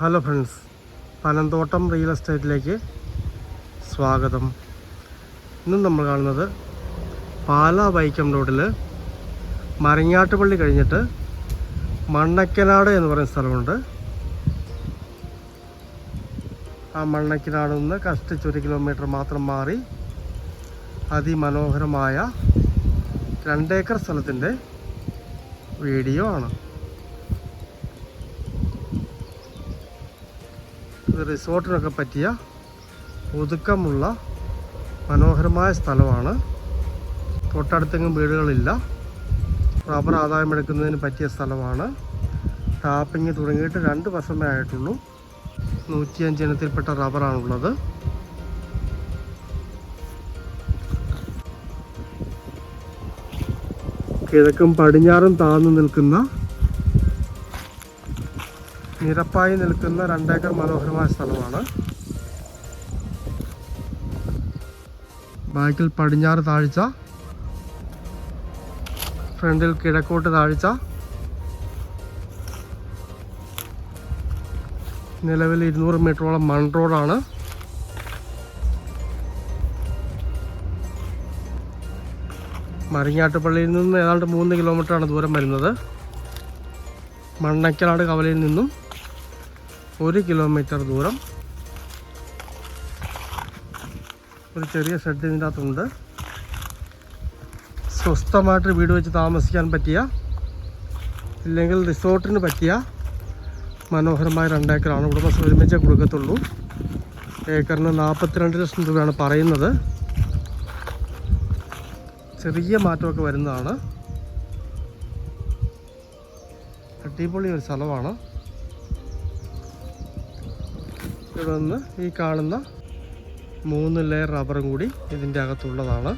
Hello friends Panamthottam real എസ്റ്റേറ്റിലേക്ക് സ്വാഗതം. ഇന്ന് നമ്മൾ കാണുന്നത് പാല വൈക്കം റോഡിൽ മരങ്ങാട്ടുപള്ളി കഴിഞ്ഞിട്ട് മണ്ണക്കനാട് എന്ന് പറയുന്ന സ്ഥലമുണ്ട്. ആ മണ്ണക്കനാട് നിന്ന് കഷ്ടിച്ചൊരു കിലോമീറ്റർ മാത്രം മാറി അതിമനോഹരമായ രണ്ടേക്കർ സ്ഥലത്തിന്റെ വീഡിയോ ആണ്. റിസോർട്ടിനൊക്കെ പറ്റിയ ഒതുക്കമുള്ള മനോഹരമായ സ്ഥലമാണ്. തൊട്ടടുത്തെങ്ങും വീടുകളില്ല. റബ്ബർ ആദായം എടുക്കുന്നതിന് പറ്റിയ സ്ഥലമാണ്. ടാപ്പിംഗ് തുടങ്ങിയിട്ട് രണ്ട് വർഷമേ ആയിട്ടുള്ളൂ. നൂറ്റിയഞ്ച് ഇനത്തിൽപ്പെട്ട റബ്ബറാണുള്ളത്. കിഴക്കും പടിഞ്ഞാറും താഴ്ന്നു നിൽക്കുന്ന നിരപ്പായി നിൽക്കുന്ന രണ്ടേക്കർ മനോഹരമായ സ്ഥലമാണ്. ബാക്കിൽ പടിഞ്ഞാറ് താഴ്ച. ഫ്രണ്ടിൽ കിഴക്കോട്ട് താഴ്ച. നിലവിൽ ഇരുന്നൂറ് മീറ്ററോളം മൺ റോഡാണ്. മരിങ്ങാട്ടുപള്ളിയിൽ നിന്ന് ഏതാണ്ട് മൂന്ന് കിലോമീറ്ററാണ് ദൂരം വരുന്നത്. മണ്ണക്കലാട് കവലയിൽ നിന്നും. ഒരു കിലോമീറ്റർ ദൂരം. ഒരു ചെറിയ ഷെഡ് ഇതിന്റെ അകത്തുണ്ട്. സ്വസ്ഥമായിട്ട് വീട് വെച്ച് താമസിക്കാൻ പറ്റിയ ഇല്ലെങ്കിൽ റിസോർട്ടിന് പറ്റിയ മനോഹരമായ രണ്ടേക്കറാണ് ഉടമസ്ഥ ഒരുമിച്ച് കൊടുക്കത്തുള്ളൂ. ഏക്കറിന് നാൽപ്പത്തിരണ്ട് ലക്ഷം രൂപയാണ് പറയുന്നത്. ചെറിയ മാറ്റമൊക്കെ വരുന്നതാണ്. അടിപൊളി ഒരു സ്ഥലമാണ്. ഇവിടെ നിന്ന് ഈ കാണുന്ന മൂന്ന് ലെയർ റബ്ബറും കൂടി ഇതിന്റെ അകത്തുള്ളതാണ്.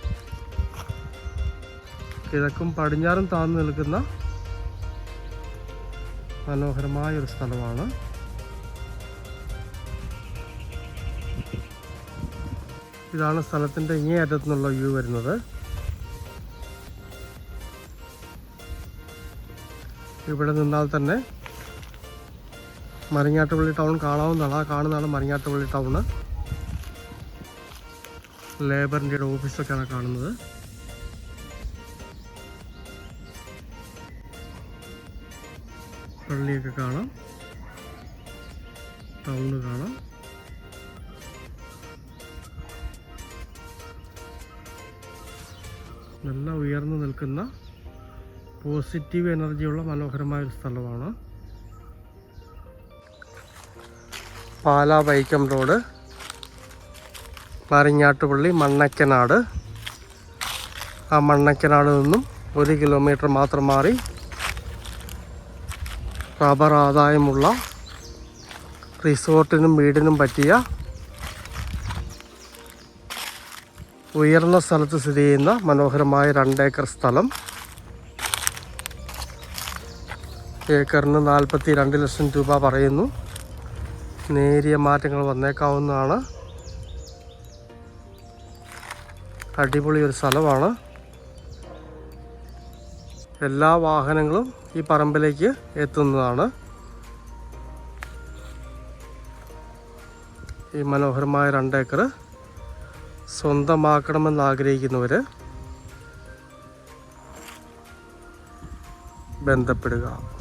കിഴക്കും പടിഞ്ഞാറും താഴ്ന്നു നിൽക്കുന്ന മനോഹരമായ ഒരു സ്ഥലമാണ്. ഇതാണ് സ്ഥലത്തിന്റെ ഇങ്ങേ അറ്റത്തു നിന്നുള്ള വ്യൂ വരുന്നത്. ഇവിടെ നിന്നാൽ തന്നെ മരിങ്ങാട്ടുപള്ളി ടൗൺ കാണാവുന്നതാണ്. ആ കാണുന്നതാണ് മരിങ്ങാട്ടുപള്ളി ടൗണ്. ലേബറിന്റെ ഓഫീസൊക്കെയാണ് കാണുന്നത്. പള്ളിയൊക്കെ കാണാം. ടൗണ് കാണാം. നല്ല ഉയർന്നു നിൽക്കുന്ന പോസിറ്റീവ് എനർജിയുള്ള മനോഹരമായ ഒരു സ്ഥലമാണ്. പാലാ വൈക്കം റോഡ്. മരിങ്ങാട്ടുപള്ളി മണ്ണക്കനാട്. ആ മണ്ണക്കനാട് നിന്നും ഒരു കിലോമീറ്റർ മാത്രം മാറി റബ്ബർ ആദായമുള്ള റിസോർട്ടിനും വീടിനും പറ്റിയ ഉയർന്ന സ്ഥലത്ത് സ്ഥിതി ചെയ്യുന്ന മനോഹരമായ രണ്ടേക്കർ സ്ഥലം. ഏക്കറിന് നാൽപ്പത്തി രണ്ട് ലക്ഷം രൂപ പറയുന്നു. നേരിയ മാറ്റങ്ങൾ വന്നേക്കാവുന്നതാണ്. അടിപൊളി ഒരു സ്ഥലമാണ്. എല്ലാ വാഹനങ്ങളും ഈ പറമ്പിലേക്ക് എത്തുന്നതാണ്. ഈ മനോഹരമായ രണ്ടേക്കർ സ്വന്തമാക്കണമെന്ന് ആഗ്രഹിക്കുന്നവർ ബന്ധപ്പെടുക.